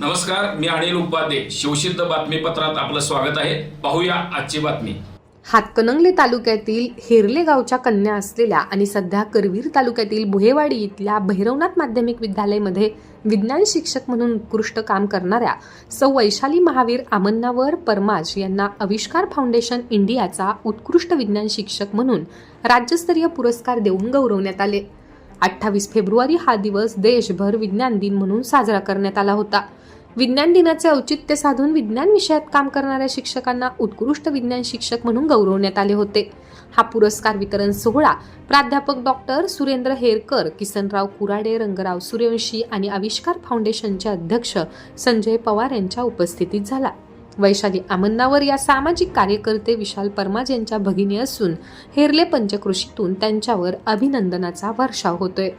नमस्कार मी अनिल उपाध्ये. शिवसिद्ध बातमीपत्रात आपलं स्वागत आहे. पाहूया आजची बातमी. हातकणंगले तालुक्यातील हेरले गावच्या कन्या असलेल्या आणि सध्या करवीर तालुक्यातील बुहेवाडी इथल्या भैरवनाथ माध्यमिक विद्यालयामध्ये विज्ञान शिक्षक म्हणून उत्कृष्ट काम करणाऱ्या सौ वैशाली महावीर आमन्नावर परमाज यांना आविष्कार फाउंडेशन इंडियाचा उत्कृष्ट विज्ञान शिक्षक म्हणून राज्यस्तरीय पुरस्कार देऊन गौरवण्यात आले. अठ्ठावीस फेब्रुवारी हा दिवस देशभर विज्ञान दिन म्हणून साजरा करण्यात आला होता. विज्ञान दिनाचे औचित्य साधून विज्ञान विषयात काम करणाऱ्या शिक्षकांना उत्कृष्ट विज्ञान शिक्षक म्हणून गौरवण्यात आले होते. हा पुरस्कार वितरण सोहळा प्राध्यापक डॉक्टर सुरेंद्र हेरकर किसनराव कुराडे रंगराव सूर्यवंशी आणि आविष्कार फाउंडेशनचे अध्यक्ष संजय पवार यांच्या उपस्थितीत झाला. वैशाली आमन्नावर या सामाजिक कार्यकर्ते विशाल परमाज यांच्या भगिनी असून हेरले पंचकृषीतून त्यांच्यावर अभिनंदनाचा वर्षाव होतोय.